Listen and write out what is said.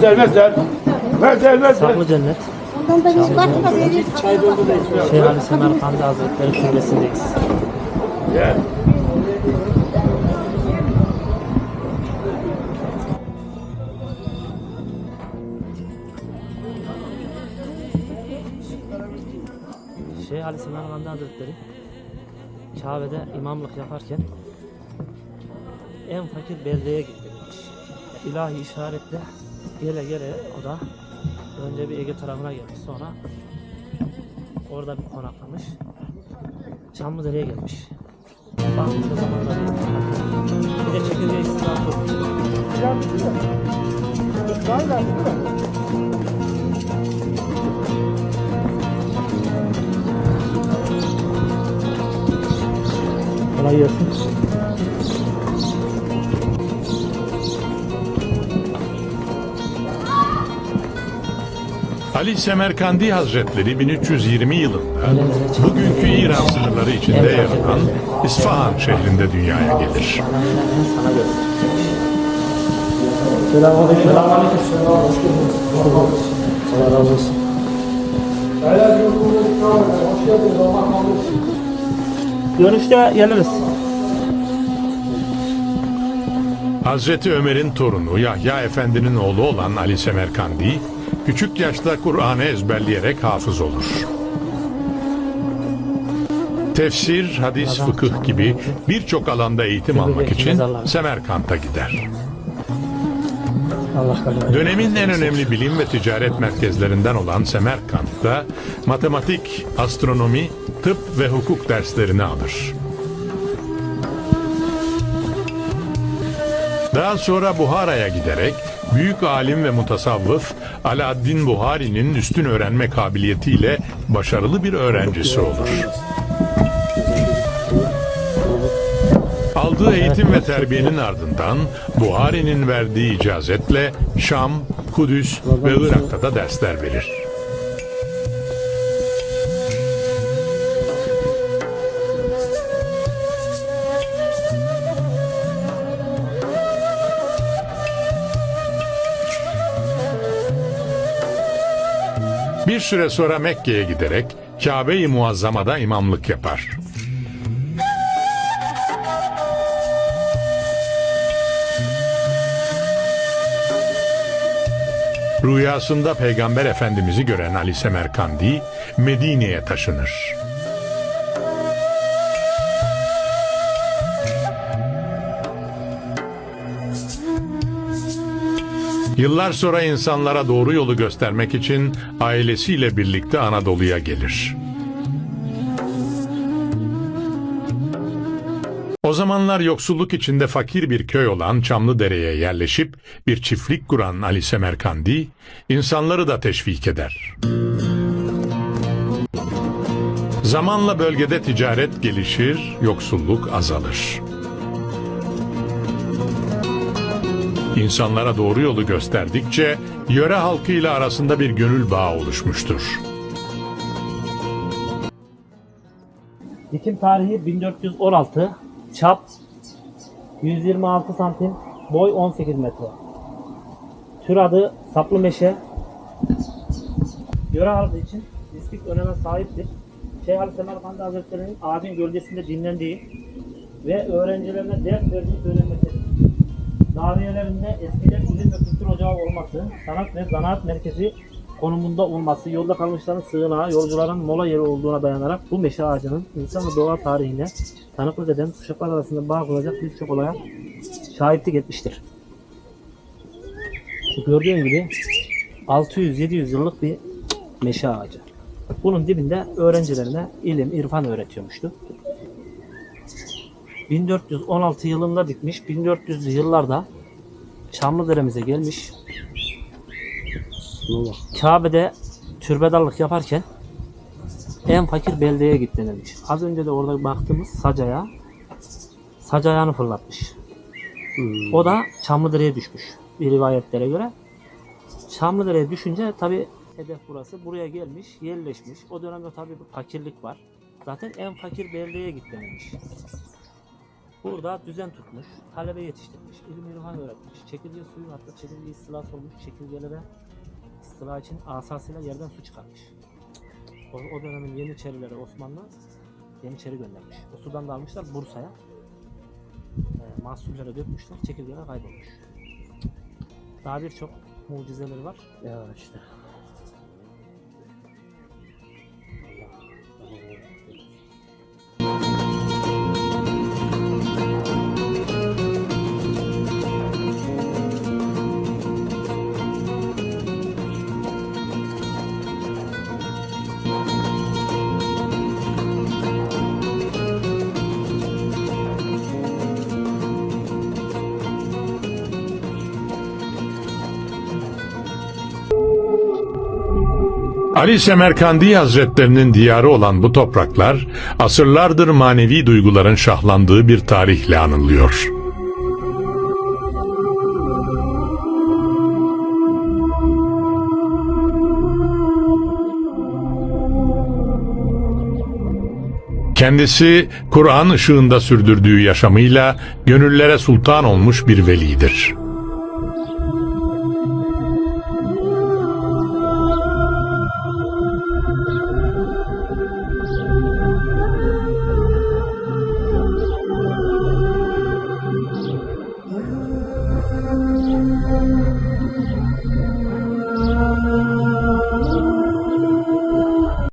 Ver. Ver ver ver. Saklı Cennet. Başka bir yere Şeyh Ali Semerkandi Hazretleri Türbesi'ndeyiz. Gel. Şeyh Ali Semerkandi Hazretleri Kabe'de imamlık yaparken en fakir beldeye gitti. İlahi işaretle gele gele o da önce bir Ege tarafına gelmiş sonra orada bir konaklamış. Çamlıdere'ye gelmiş. Bakmış o zamanlar bir de istilası olmuş. Kolay gelsin. Ali Semerkandi Hazretleri 1320 yılında bugünkü İran sınırları içinde yer alan İsfahan şehrinde dünyaya gelir. Selamünaleyküm. Selamünaleyküm. Allah razı olsun. Dönüşte geliriz. Hazreti Ömer'in torunu Yahya Efendi'nin oğlu olan Ali Semerkandi, küçük yaşta Kur'an'ı ezberleyerek hafız olur. Tefsir, hadis, fıkıh gibi birçok alanda eğitim almak için Semerkant'a gider. Dönemin en önemli bilim ve ticaret merkezlerinden olan Semerkant'ta matematik, astronomi, tıp ve hukuk derslerini alır. Daha sonra Buhara'ya giderek büyük alim ve mutasavvıf Alaaddin Buhari'nin üstün öğrenme kabiliyetiyle başarılı bir öğrencisi olur. Aldığı eğitim ve terbiyenin ardından Buhari'nin verdiği icazetle Şam, Kudüs ve Irak'ta da dersler verir. Bir süre sonra Mekke'ye giderek Kabe-i Muazzama'da imamlık yapar. Rüyasında Peygamber Efendimiz'i gören Ali Semerkandi Medine'ye taşınır. Yıllar sonra insanlara doğru yolu göstermek için ailesiyle birlikte Anadolu'ya gelir. O zamanlar yoksulluk içinde fakir bir köy olan Çamlıdere'ye yerleşip bir çiftlik kuran Ali Semerkandi, insanları da teşvik eder. Zamanla bölgede ticaret gelişir, yoksulluk azalır. İnsanlara doğru yolu gösterdikçe yöre halkıyla arasında bir gönül bağı oluşmuştur. Dikim tarihi 1416. Çap 126 santim. Boy 18 metre. Tür adı saplı meşe. Yöre halkı için mistik öneme sahiptir. Şeyh Ali Semerkandi Hazretleri'nin ağacın gölgesinde dinlendiği ve öğrencilerine ders verdiği söylenmektedir. Daviyelerinde eskiden ilim ve kültür ocağı olması, sanat ve zanaat merkezi konumunda olması, yolda kalmışların sığınağı, yolcuların mola yeri olduğuna dayanarak bu meşe ağacının insan ve doğa tarihine tanıklık eden kuşaklar arasında bağ kuracak birçok olaya şahitlik etmiştir. Gördüğün gibi 600-700 yıllık bir meşe ağacı. Bunun dibinde öğrencilerine ilim, irfan öğretiyormuştu. 1416 yılında dikmiş, 1400'lü yıllarda Çamlıdere'mize gelmiş. Kabe'de türbedarlık yaparken en fakir beldeye git denilmiş. Az önce de orada baktığımız sacaya sac ayağını fırlatmış. O da Çamlıdere'ye düşmüş bir rivayetlere göre. Çamlıdere'ye düşünce tabi hedef burası. Buraya gelmiş, yerleşmiş. O dönemde tabi fakirlik var. Zaten en fakir beldeye git denilmiş. Burada düzen tutmuş, talebe yetiştirmiş, ilim irfan öğretmiş, çekirge suyu hatta çekirge istilası olmuş, çekirgelere istila için asasıyla yerden su çıkarmış. O, o dönemin Yeniçerileri Osmanlı Yeniçeri göndermiş. O sudan da almışlar Bursa'ya. E, mahsullere dökmüşler, çekirgeler kaybolmuş. Daha birçok mucizeleri var. Ya işte. Ali Semerkandi Hazretlerinin diyarı olan bu topraklar, asırlardır manevi duyguların şahlandığı bir tarihle anılıyor. Kendisi Kur'an ışığında sürdürdüğü yaşamıyla gönüllere sultan olmuş bir velidir.